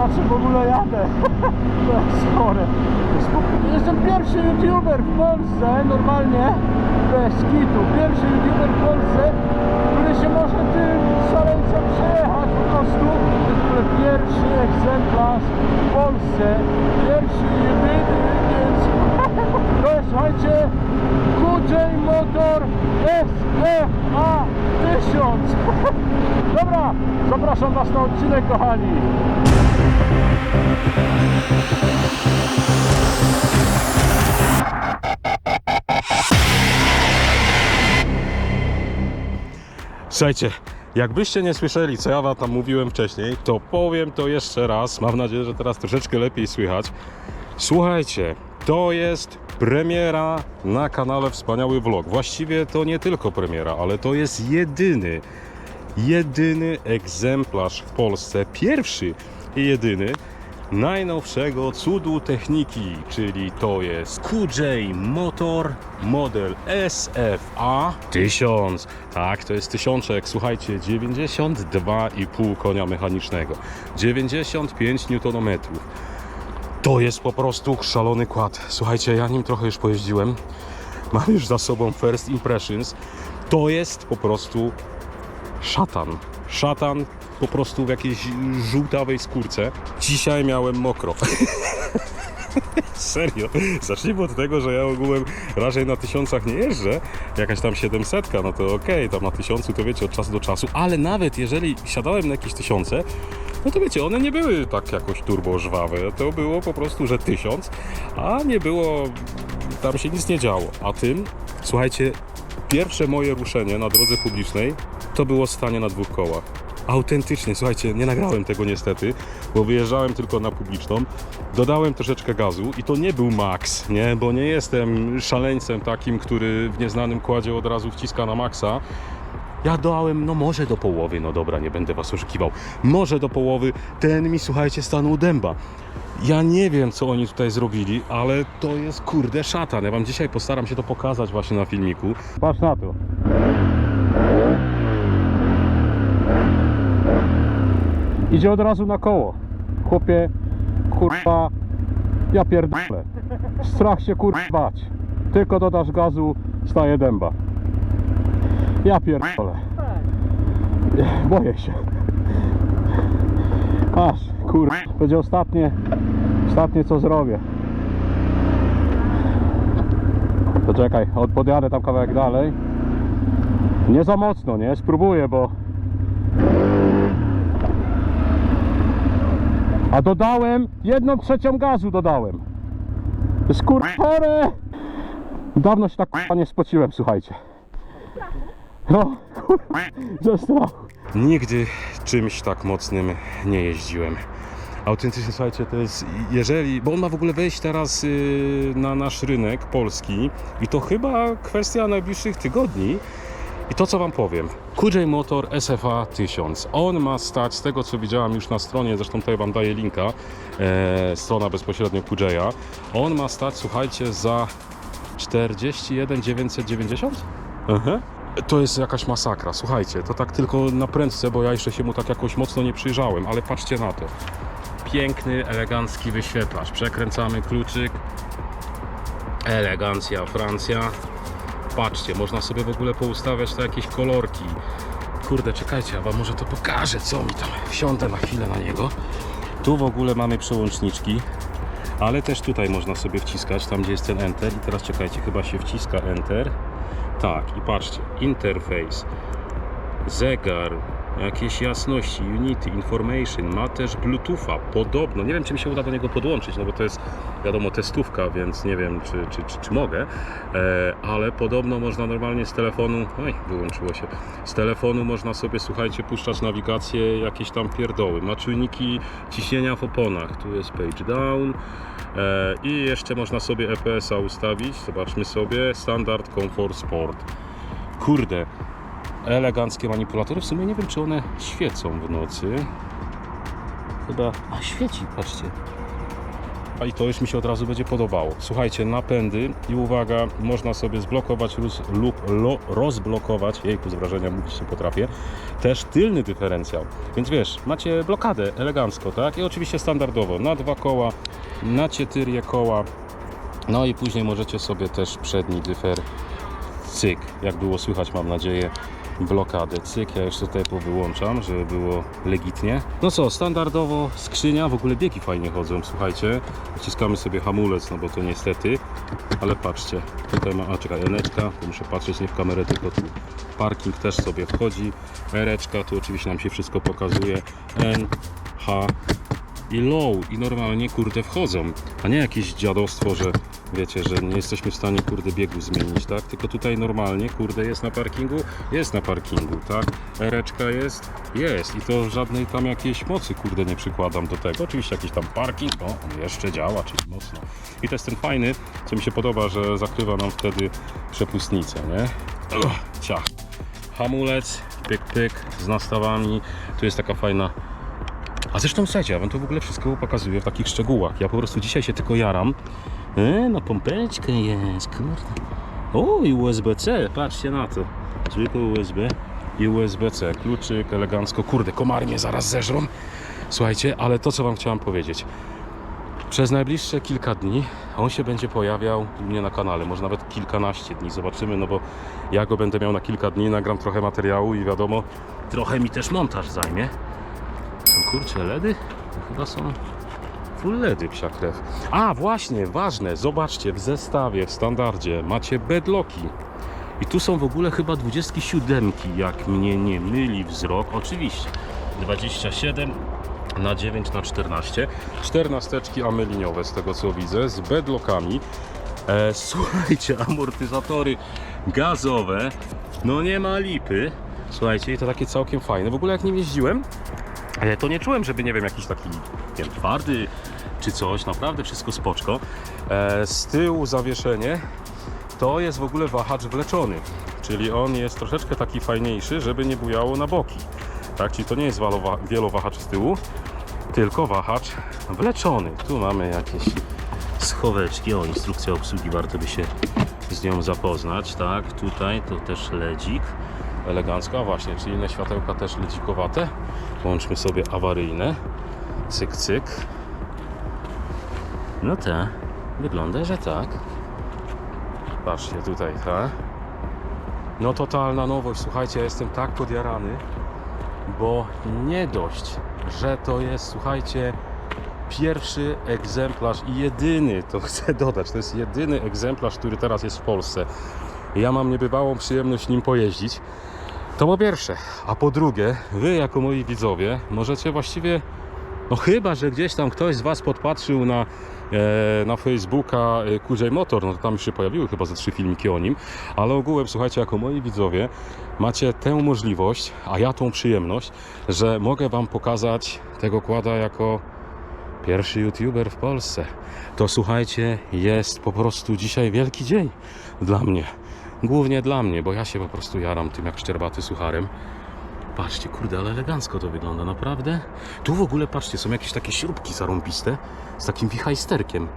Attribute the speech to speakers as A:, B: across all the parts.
A: na czym w ogóle jadę. To jest chore. Jestem pierwszy youtuber w Polsce, normalnie, bez kitu. Pierwszy youtuber w Polsce, który się może tym szaleńcem przejechać po prostu. To jest w ogóle pierwszy egzemplarz w Polsce. Pierwszy, jedyny, więc to jest, słuchajcie, QJ Motor SFA 1000. Dobra, zapraszam Was na odcinek, kochani. Słuchajcie, jakbyście nie słyszeli, co ja wam tam mówiłem wcześniej, to powiem to jeszcze raz. Mam nadzieję, że teraz troszeczkę lepiej słychać. Słuchajcie, to jest premiera na kanale Wspaniały Vlog. Właściwie to nie tylko premiera, ale to jest jedyny, jedyny egzemplarz w Polsce, pierwszy i jedyny najnowszego cudu techniki, czyli to jest QJ Motor model SFA 1000. Tak, to jest tysiączek, słuchajcie, 92,5 konia mechanicznego, 95 Nm. To jest po prostu szalony kład. Słuchajcie, ja nim trochę już pojeździłem. Mam już za sobą first impressions. To jest po prostu szatan. Szatan po prostu w jakiejś żółtawej skórce. Dzisiaj miałem mokro. Serio. Zacznijmy od tego, że ja ogółem raczej na tysiącach nie jeżdżę. Jakaś tam 700, no to okej, tam na tysiącu to wiecie od czasu do czasu, ale nawet jeżeli siadałem na jakieś tysiące, no to wiecie, one nie były tak jakoś turbo żwawe. To było po prostu, że tysiąc, a nie było, tam się nic nie działo. A tym, słuchajcie, pierwsze moje ruszenie na drodze publicznej to było stanie na dwóch kołach. Autentycznie, słuchajcie, nie nagrałem tego niestety, bo wyjeżdżałem tylko na publiczną. Dodałem troszeczkę gazu i to nie był max, nie? Bo nie jestem szaleńcem takim, który w nieznanym kładzie od razu wciska na maksa. Ja dałem, no może do połowy, no dobra, nie będę was oszukiwał. Może do połowy, ten mi, słuchajcie, stanął dęba. Ja nie wiem, co oni tutaj zrobili, ale to jest kurde szatan. Ja wam dzisiaj postaram się to pokazać właśnie na filmiku. Patrz na to. Idzie od razu na koło. Chłopie, kurwa, ja pierdolę. Strach się kurwa bać. Tylko dodasz gazu, staje dęba. Ja pierdolę. Boję się. Aż, kurwa, będzie ostatnie, ostatnie co zrobię. To czekaj, od- podjadę tam kawałek dalej. Nie za mocno, nie? Spróbuję, bo... A dodałem, jedną trzecią gazu dodałem. Chore. Dawno się tak nie spociłem, słuchajcie. No. Nigdy czymś tak mocnym nie jeździłem. Autentycznie, słuchajcie, to jest, jeżeli, bo on ma w ogóle wejść teraz yy, na nasz rynek polski i to chyba kwestia najbliższych tygodni. I to co Wam powiem, QJ Motor SFA 1000, on ma stać, z tego co widziałem już na stronie, zresztą tutaj Wam daję linka, e, strona bezpośrednio QJ'a, on ma stać, słuchajcie, za 41 990? Aha. To jest jakaś masakra, słuchajcie, to tak tylko na prędce, bo ja jeszcze się mu tak jakoś mocno nie przyjrzałem, ale patrzcie na to. Piękny, elegancki wyświetlacz. Przekręcamy kluczyk. Elegancja, Francja. Patrzcie, można sobie w ogóle poustawiać te jakieś kolorki. Kurde, czekajcie, ja wam może to pokażę, co mi tam. Wsiądę na chwilę na niego. Tu w ogóle mamy przełączniki, ale też tutaj można sobie wciskać, tam gdzie jest ten Enter. I teraz czekajcie, chyba się wciska Enter. Tak, i patrzcie, interfejs, zegar, jakieś jasności, Unity, Information, ma też Bluetootha, podobno, nie wiem czy mi się uda do niego podłączyć, no bo to jest wiadomo testówka, więc nie wiem czy, czy, czy, czy mogę, e, ale podobno można normalnie z telefonu, oj wyłączyło się, z telefonu można sobie słuchajcie puszczać nawigację, jakieś tam pierdoły, ma czujniki ciśnienia w oponach, tu jest page down. E, i jeszcze można sobie EPS-a ustawić, zobaczmy sobie, standard, comfort, sport, kurde, eleganckie manipulatory. W sumie nie wiem, czy one świecą w nocy. Chyba. A świeci, patrzcie. A i to już mi się od razu będzie podobało. Słuchajcie, napędy i uwaga, można sobie zblokować lub lo, rozblokować, jejku z wrażenia mówić nie potrafię, też tylny dyferencjał. Więc wiesz, macie blokadę elegancko, tak? I oczywiście standardowo na dwa koła, na cietyrie koła, no i później możecie sobie też przedni dyfer cyk, jak było słychać mam nadzieję blokadę cyk, ja już tutaj powyłączam, żeby było legitnie. No co, standardowo skrzynia, w ogóle biegi fajnie chodzą, słuchajcie. Wciskamy sobie hamulec, no bo to niestety. Ale patrzcie, tutaj ma, a czekaj, eneczka, muszę patrzeć nie w kamerę, tylko tu parking też sobie wchodzi, ereczka, tu oczywiście nam się wszystko pokazuje, N, H i low i normalnie kurde wchodzą, a nie jakieś dziadostwo, że wiecie, że nie jesteśmy w stanie kurde biegu zmienić, tak? Tylko tutaj normalnie kurde jest na parkingu, jest na parkingu, tak? Ereczka jest, jest i to żadnej tam jakiejś mocy kurde nie przykładam do tego. Oczywiście jakiś tam parking, on jeszcze działa, czyli mocno. I to jest ten fajny, co mi się podoba, że zakrywa nam wtedy przepustnicę, nie? Ciach. Hamulec, pyk pyk z nastawami, tu jest taka fajna a zresztą słuchajcie, ja wam to w ogóle wszystko pokazuję w takich szczegółach. Ja po prostu dzisiaj się tylko jaram. E, no pompeczkę jest, kurde. O, i USB-C, patrzcie na to. Zwykłe USB i USB-C. Kluczyk, elegancko. Kurde, komary mnie zaraz zeżrą. Słuchajcie, ale to co wam chciałem powiedzieć. Przez najbliższe kilka dni on się będzie pojawiał u mnie na kanale, może nawet kilkanaście dni, zobaczymy, no bo ja go będę miał na kilka dni, nagram trochę materiału i wiadomo, trochę mi też montaż zajmie. Są kurcze LEDy? To chyba są full LEDy psia krew. A właśnie, ważne, zobaczcie, w zestawie, w standardzie macie bedlocki. I tu są w ogóle chyba 27, jak mnie nie myli wzrok. Oczywiście 27 na 9 na 14. 14 ameliniowe z tego co widzę, z bedlockami. E, słuchajcie, amortyzatory gazowe, no nie ma lipy. Słuchajcie, to takie całkiem fajne. W ogóle jak nim jeździłem, E, to nie czułem, żeby nie wiem, jakiś taki wiem, twardy czy coś, naprawdę wszystko spoczko. E, z tyłu zawieszenie to jest w ogóle wahacz wleczony, czyli on jest troszeczkę taki fajniejszy, żeby nie bujało na boki. Tak, czyli to nie jest wielowahacz z tyłu, tylko wahacz wleczony. Tu mamy jakieś schoweczki, o instrukcja obsługi, warto by się z nią zapoznać, tak, tutaj to też ledzik elegancko, a właśnie, czyli inne światełka też ledzikowate. Włączmy sobie awaryjne. Cyk, cyk. No tak, wygląda, że tak. Patrzcie tutaj, tak. No totalna nowość, słuchajcie, ja jestem tak podjarany, bo nie dość, że to jest, słuchajcie, pierwszy egzemplarz i jedyny, to chcę dodać, to jest jedyny egzemplarz, który teraz jest w Polsce. Ja mam niebywałą przyjemność nim pojeździć. To po pierwsze, a po drugie, wy jako moi widzowie możecie właściwie, no chyba, że gdzieś tam ktoś z was podpatrzył na, e, na Facebooka e, Kurzej Motor, no to tam się pojawiły chyba ze trzy filmiki o nim, ale ogółem, słuchajcie, jako moi widzowie macie tę możliwość, a ja tą przyjemność, że mogę wam pokazać tego kłada jako pierwszy youtuber w Polsce. To słuchajcie, jest po prostu dzisiaj wielki dzień dla mnie. Głównie dla mnie, bo ja się po prostu jaram tym jak szczerbaty sucharem. Patrzcie, kurde, ale elegancko to wygląda, naprawdę. Tu w ogóle, patrzcie, są jakieś takie śrubki zarąbiste z takim wichajsterkiem.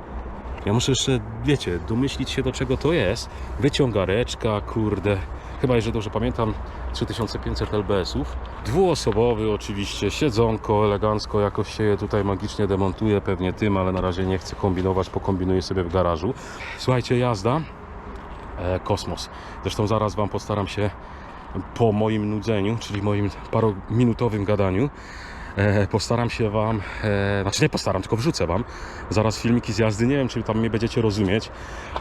A: Ja muszę jeszcze, wiecie, domyślić się do czego to jest. Wyciągareczka, kurde. Chyba, jeżeli dobrze pamiętam, 3500 lbs-ów. Dwuosobowy oczywiście, siedzonko elegancko, jakoś się je tutaj magicznie demontuje, pewnie tym, ale na razie nie chcę kombinować, pokombinuję sobie w garażu. Słuchajcie, jazda kosmos. Zresztą zaraz Wam postaram się po moim nudzeniu, czyli moim parominutowym gadaniu, e, postaram się Wam, e, znaczy nie postaram, tylko wrzucę Wam zaraz filmiki z jazdy. Nie wiem, czy tam mnie będziecie rozumieć,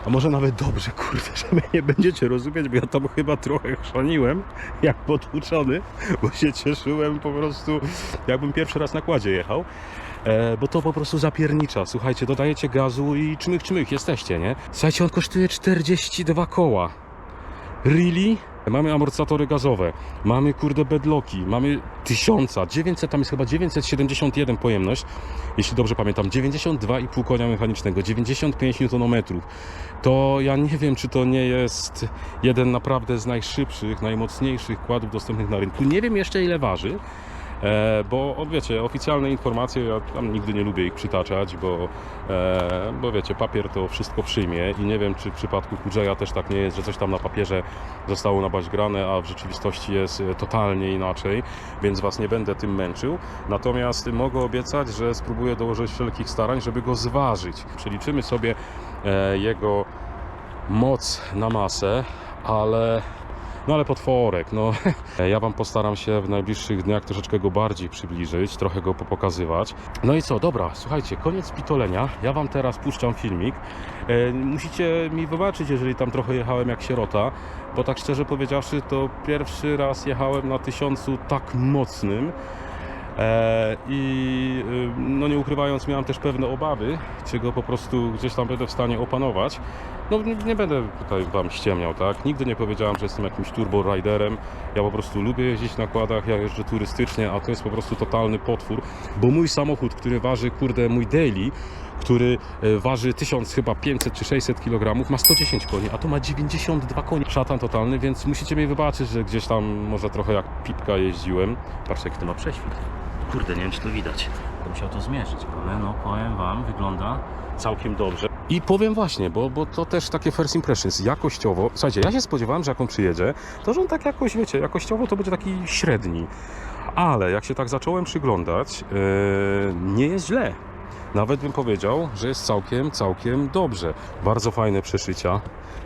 A: a może nawet dobrze, kurde, że mnie nie będziecie rozumieć, bo ja tam chyba trochę chrzaniłem, jak potłuczony, bo się cieszyłem po prostu, jakbym pierwszy raz na kładzie jechał. E, bo to po prostu zapiernicza. Słuchajcie, dodajecie gazu i czmych, czmych, jesteście, nie? Słuchajcie, on kosztuje 42 koła. Really? Mamy amortyzatory gazowe, mamy kurde bedlocki, mamy 1000, 900, tam jest chyba 971 pojemność, jeśli dobrze pamiętam, 92,5 konia mechanicznego, 95 Nm. To ja nie wiem, czy to nie jest jeden naprawdę z najszybszych, najmocniejszych kładów dostępnych na rynku. Nie wiem jeszcze ile waży, E, bo wiecie, oficjalne informacje, ja tam nigdy nie lubię ich przytaczać, bo, e, bo wiecie, papier to wszystko przyjmie i nie wiem, czy w przypadku Kudżeja też tak nie jest, że coś tam na papierze zostało nabaźgrane, a w rzeczywistości jest e, totalnie inaczej, więc Was nie będę tym męczył. Natomiast mogę obiecać, że spróbuję dołożyć wszelkich starań, żeby go zważyć. Przeliczymy sobie e, jego moc na masę, ale no ale potworek, no. Ja Wam postaram się w najbliższych dniach troszeczkę go bardziej przybliżyć, trochę go popokazywać. No i co, dobra, słuchajcie, koniec pitolenia. Ja Wam teraz puszczam filmik. E, musicie mi wybaczyć, jeżeli tam trochę jechałem jak sierota, bo tak szczerze powiedziawszy, to pierwszy raz jechałem na tysiącu tak mocnym. E, I y, no nie ukrywając, miałem też pewne obawy, czy go po prostu gdzieś tam będę w stanie opanować. No nie, nie będę tutaj Wam ściemniał, tak? Nigdy nie powiedziałem, że jestem jakimś turbo riderem. Ja po prostu lubię jeździć na kładach, ja jeżdżę turystycznie, a to jest po prostu totalny potwór, bo mój samochód, który waży, kurde, mój daily, który e, waży 1000 chyba 500 czy 600 kg, ma 110 koni, a to ma 92 koni. Szatan totalny, więc musicie mi wybaczyć, że gdzieś tam może trochę jak pipka jeździłem. Patrzcie, jaki to ma prześwit. Kurde, nie wiem czy to widać. Musiał to zmierzyć, ale no powiem Wam, wygląda całkiem dobrze. I powiem właśnie, bo, bo to też takie first impressions, jakościowo. Słuchajcie, ja się spodziewałem, że jak on przyjedzie, to że on tak jakoś, wiecie, jakościowo to będzie taki średni. Ale jak się tak zacząłem przyglądać, yy, nie jest źle. Nawet bym powiedział, że jest całkiem, całkiem dobrze. Bardzo fajne przeszycia,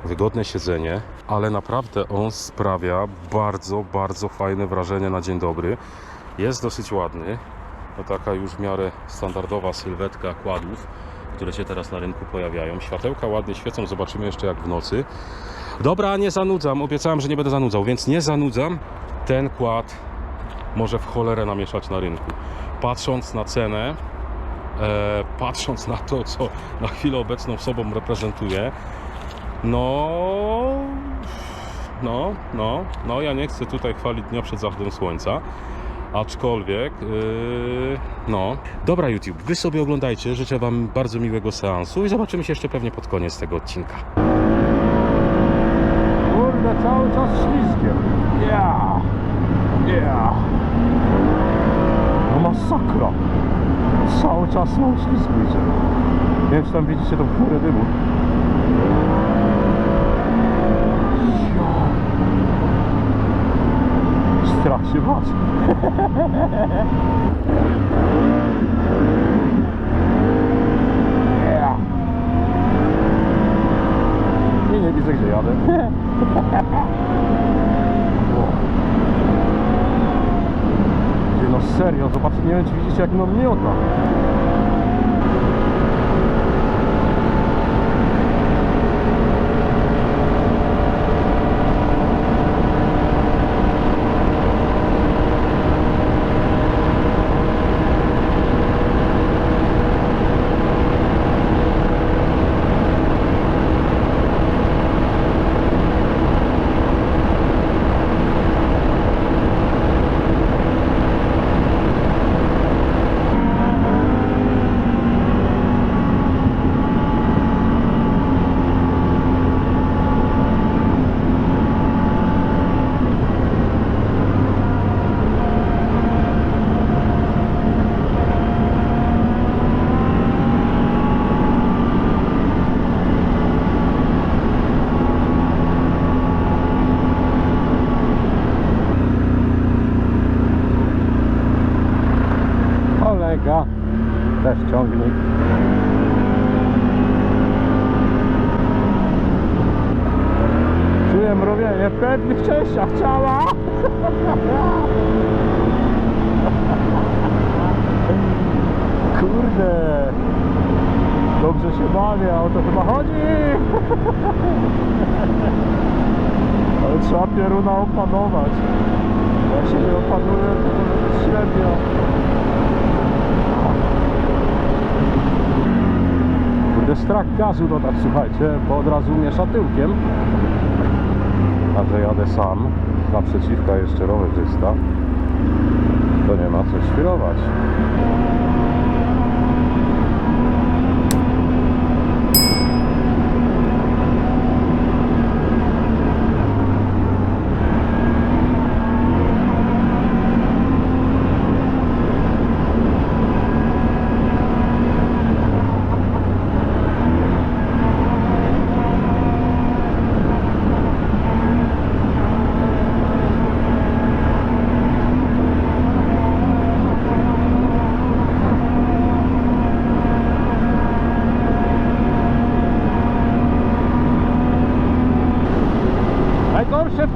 A: wygodne siedzenie, ale naprawdę on sprawia bardzo, bardzo fajne wrażenie na dzień dobry. Jest dosyć ładny. To taka już w miarę standardowa sylwetka kładów, które się teraz na rynku pojawiają. Światełka ładnie świecą, zobaczymy jeszcze jak w nocy. Dobra, nie zanudzam, obiecałem, że nie będę zanudzał, więc nie zanudzam. Ten kład może w cholerę namieszać na rynku. Patrząc na cenę, e, patrząc na to, co na chwilę obecną sobą reprezentuje, no, no, no, no, ja nie chcę tutaj chwalić dnia przed zachodem słońca, aczkolwiek, yy, no. Dobra YouTube, wy sobie oglądajcie, życzę wam bardzo miłego seansu i zobaczymy się jeszcze pewnie pod koniec tego odcinka. Kurde, cały czas ślizgiem. Ja, ja. No masakra. Cały czas są ślizgu idzie. Nie wiem, czy tam widzicie tą chmurę dymu. Ja. Strach się bać. Ja. Nie, widzę gdzie jadę. Ty, No serio, zobaczcie, nie wiem czy widzicie jak no miota. Czuję mrowienie w pewnych częściach ciała. Kurde. Dobrze się bawię, o to chyba chodzi. Ale trzeba pieruna opanować. Jak się nie opanuje, to średnio. Kurde, strach gazu dodać, słuchajcie, bo od razu miesza tyłkiem. A że jadę sam, naprzeciwka jeszcze rowerzysta, to nie ma co świrować.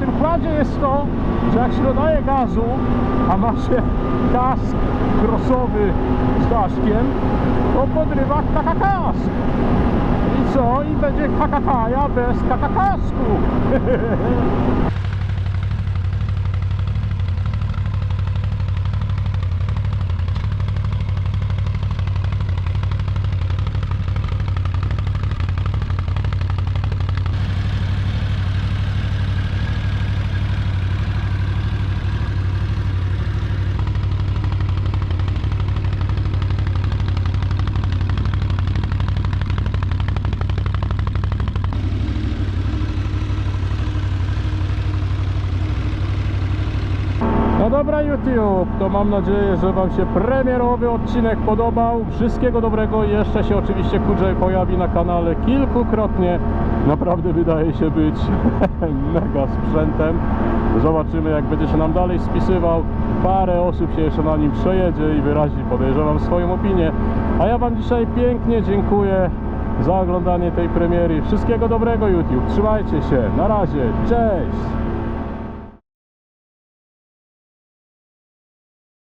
A: tym kładzie jest to, że jak się dodaje gazu, a ma się kask crossowy z daszkiem, to podrywa kakakask. I co? I będzie kakakaja bez kakakasku. No dobra YouTube, to mam nadzieję, że Wam się premierowy odcinek podobał. Wszystkiego dobrego. Jeszcze się oczywiście Kudżej pojawi na kanale kilkukrotnie. Naprawdę wydaje się być mega sprzętem. Zobaczymy jak będzie się nam dalej spisywał. Parę osób się jeszcze na nim przejedzie i wyrazi podejrzewam swoją opinię. A ja Wam dzisiaj pięknie dziękuję za oglądanie tej premiery. Wszystkiego dobrego YouTube. Trzymajcie się. Na razie. Cześć.